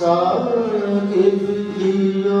ਸਾਹਿਬ JIO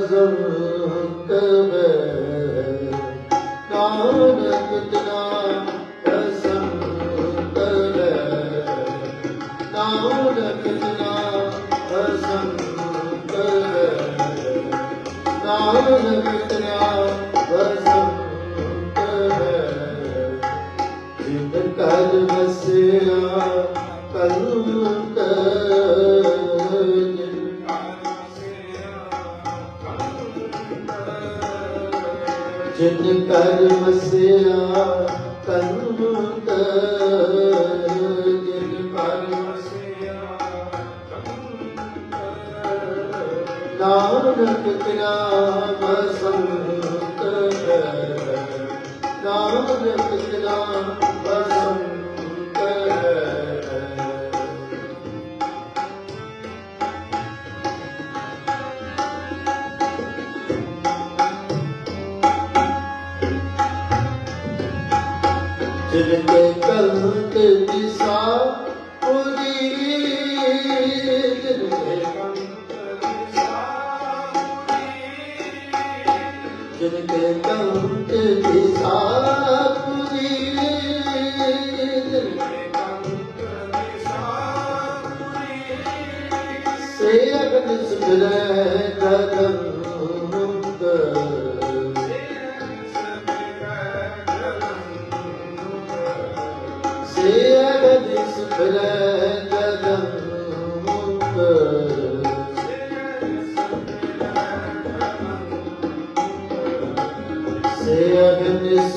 ਜ਼ਰੂਰਤ ਹੈ। ਨਾਨਕ ਤਨਾ ਕਰ ਵਸਿਆ ਕੰਤ ਜਿਨ ਕਰ ਵਸਿਆ ਕੰਤ ਨਾਨਕ ਤੇਰਾ ਬਸੰਤ ਨਾਨਕ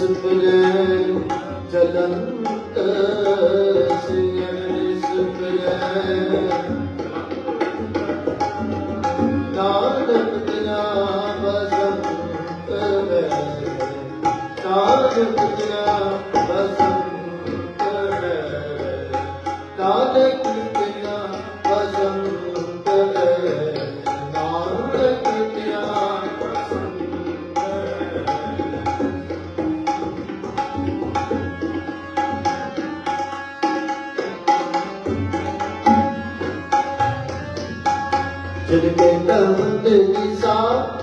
ਬਿਨ ਜਲੰਤ ਸਿੰਘ ਇਸ ਬਿਨ ਨਾਨਕ ਦਿਨਾ ਬਸੰਤ ਵੇ ਨਾਨਕ devi sa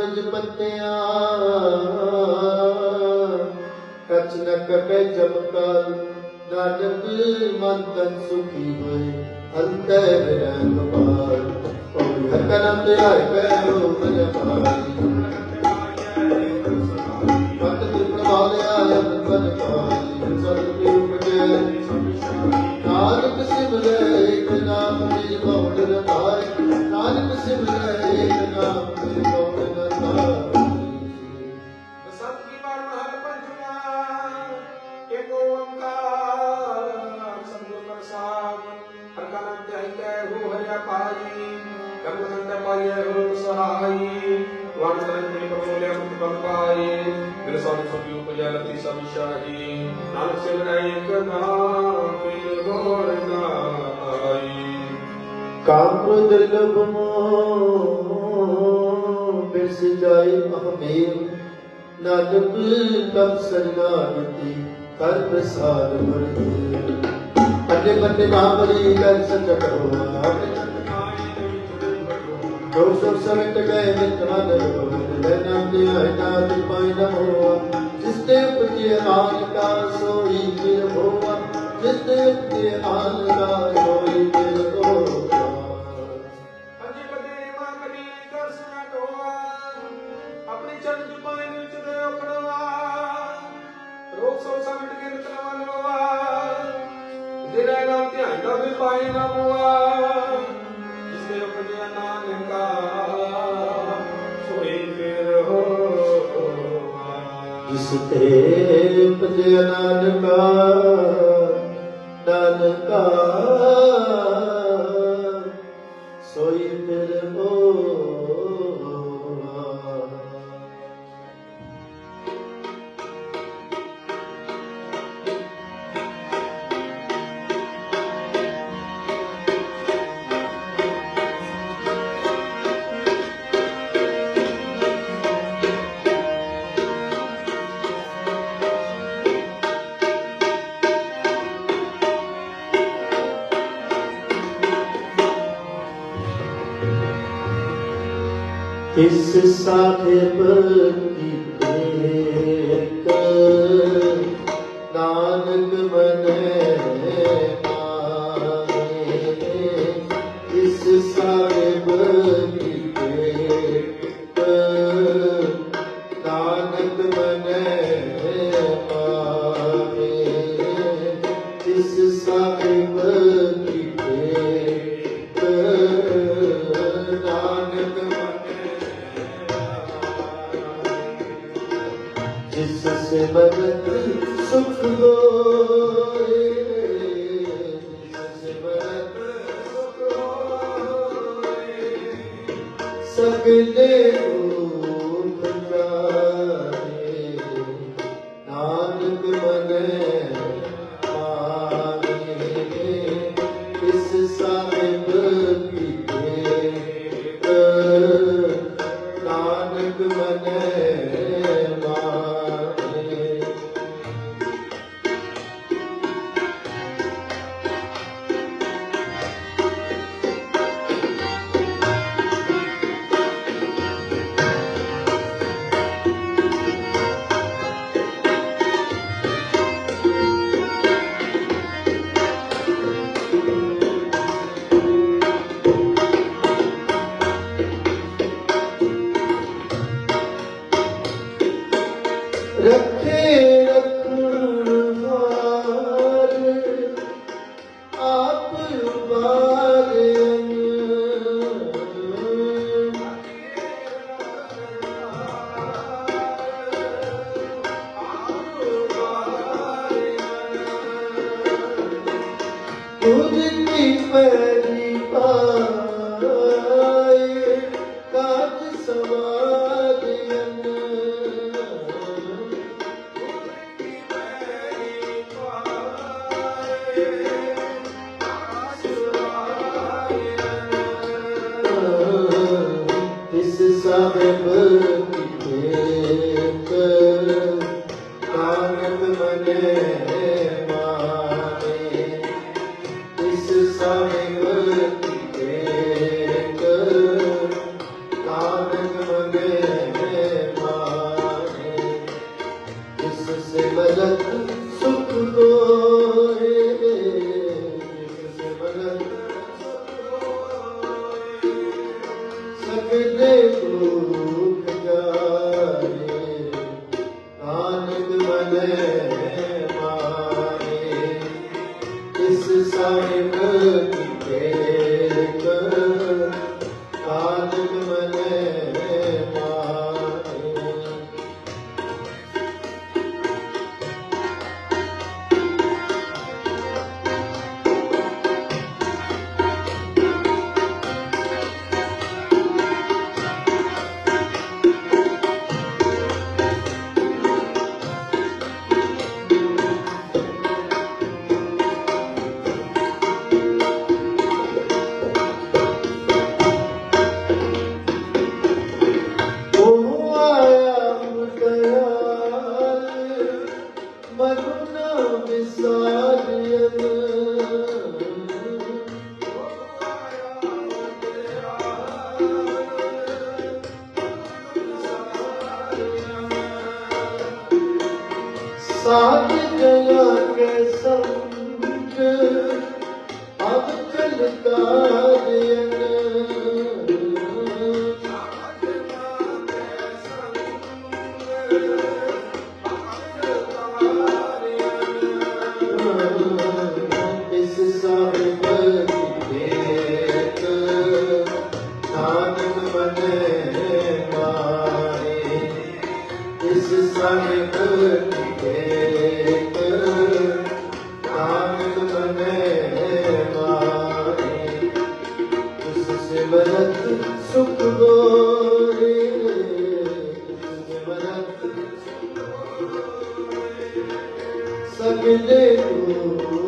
ਪੰਜ ਪੱਤਿਆਂ ਕਛ ਨ ਕਟੇ ਚਮਕਾਰ ਨਾਨਕ, ਮਨ ਤਨ ਸੁਖੀ ਹੋਏ, ਅੰਤਰ ਰੰਗ ਪਾਰ ਕੋਈ ਹਕਰਮ ਤੇ ਆਏ ਪੈਰੋ ਮਨ ਪਾਈ ਲਬਮੋ ਬਿਰਸ ਜਾਏ ਅਹਮੇਰ, ਨਾਨਕ ਤਬ ਸਰਨਾਮਤੀ ਕਰ ਪ੍ਰਸਾਦ ਵਰਤੇ ਬੱਲੇ ਬੱਲੇ ਮਹਾਪਰੀ ਕਰ ਸੱਚ ਕਰੋ ਜੋ ਸਭ ਸਮਿਤ ਗਏ ਮਿਤਵਾ ਦਰੋ ਲੈ ਨਾਮ ਦੇ ਹੈ ਨਾਦ ਪਾਇ ਨਾ ਹੋਆ ਜਿਸ ਤੇ ਪ੍ਰਤੀ ਆਨ ਕਾ ਸੋਈ ਕਿਰ ਹੋਆ, ਜਿਸ ਤੇ ਪ੍ਰਤੀ ਆਨ ਕਾ ਸੋਈ ਕਿਰ ਧਿਆਨ ਦਾ ਵੀ ਨਾ ਮੁਆ ਜਿਸ ਉਪਜਿਆ ਨਾਨਕਾ ਸੋਈ ਫਿਰ ਹੋ ਜਿਸ ਤੇ ਉਪਜੇ ਨਾਨਕਾ ਨਾਨਕਾ ਇਸ ਸਾਹਿਬ ਕੀ ਪ੍ਰੇਤ Deus. रखे ਸਾਥ ਜਗਾ ਕੇ ਸੰਗ ਅਬ ਕਲ ਕਾਰਿਆ sangue negro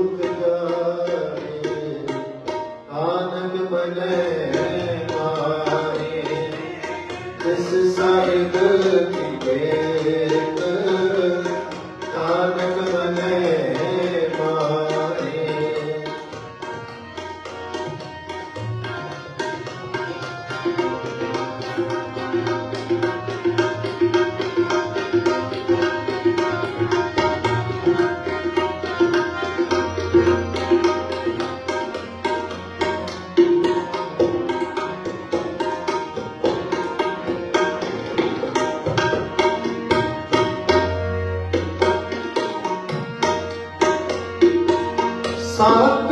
Santa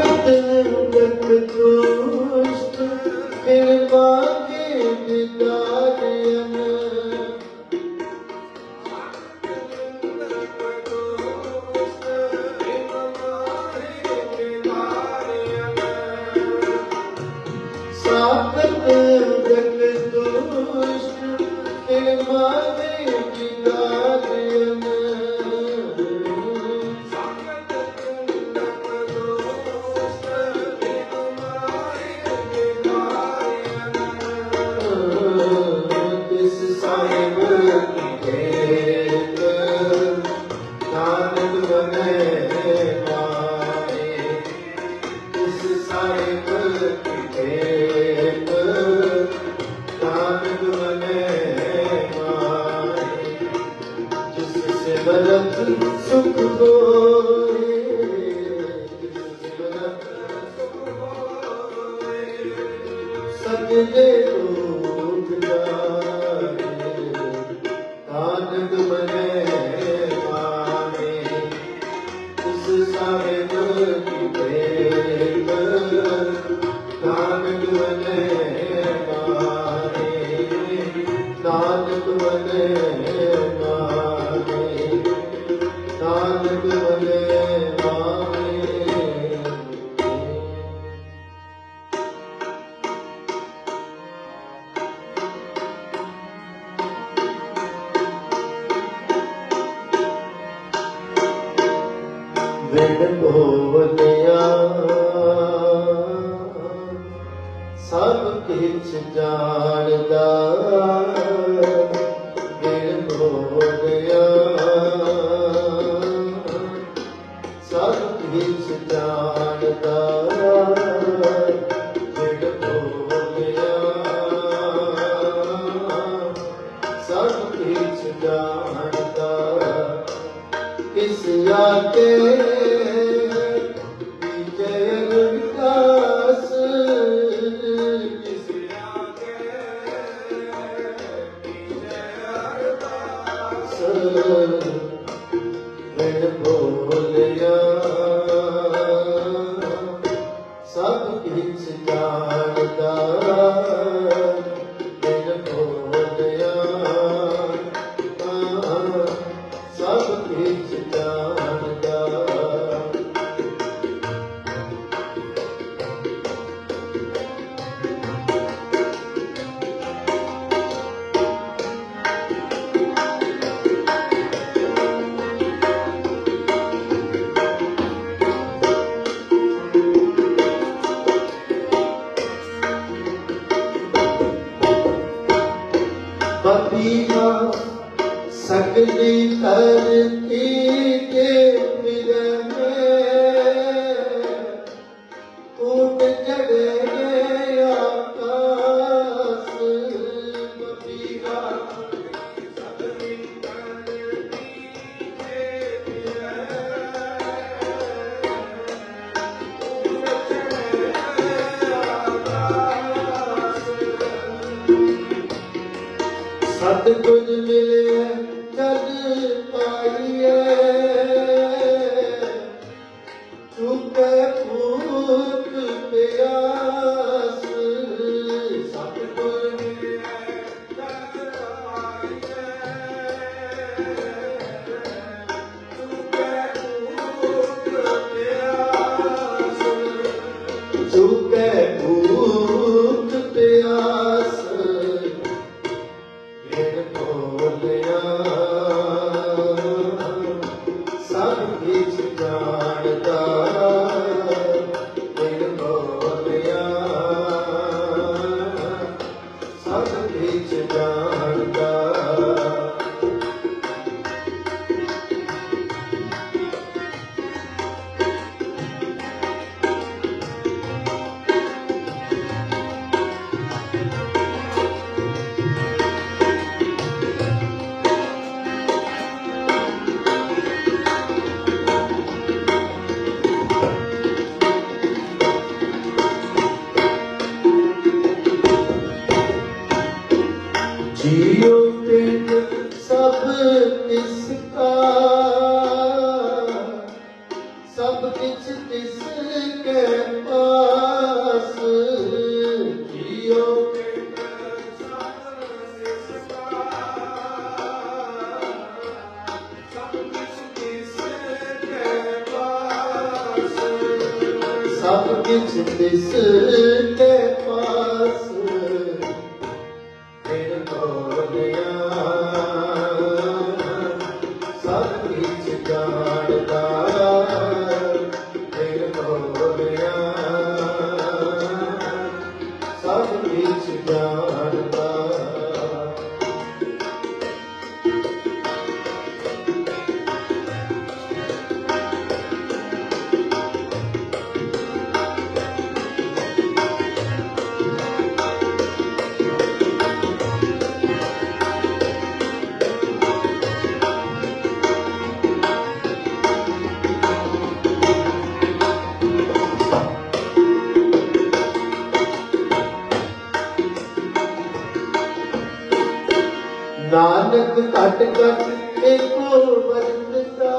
ਨਾਨਕ ਘਟ ਘਟ ਏਕੋ ਵਰਤਤਾ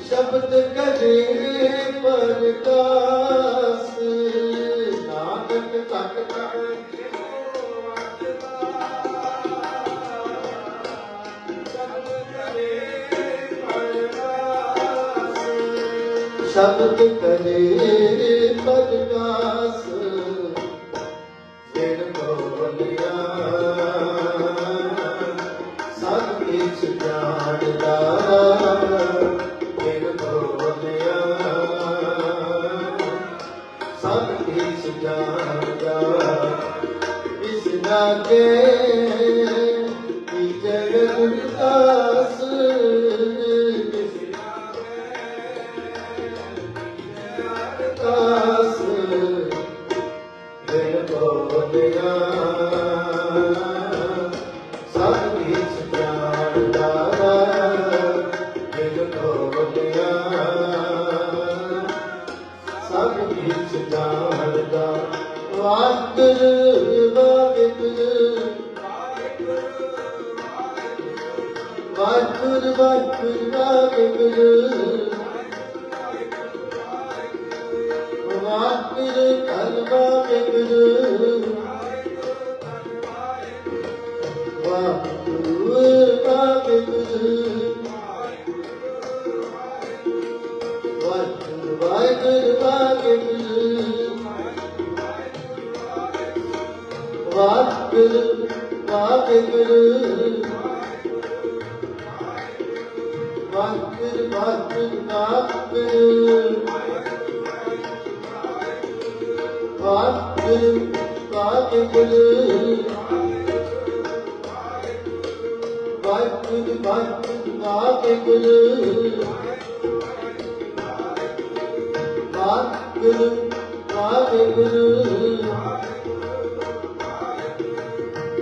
ਸ਼ਬਦ ਕਰੇ ਪਰਕਾਸ ਨਾਨਕ ਘਟ ਘਟ ਸ਼ਬਦ ਕਰੇ ਪਰਕਾਸ থাকে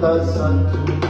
the sun.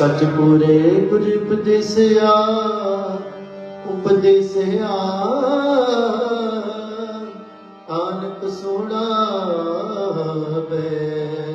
ਸਤਿਗੁਰੇ ਗੁਰ ਉਪਦੇਸਿਆ ਉਪਦੇਸਿਆ ਆਨਕ ਸੋਣਾ ਬੈ।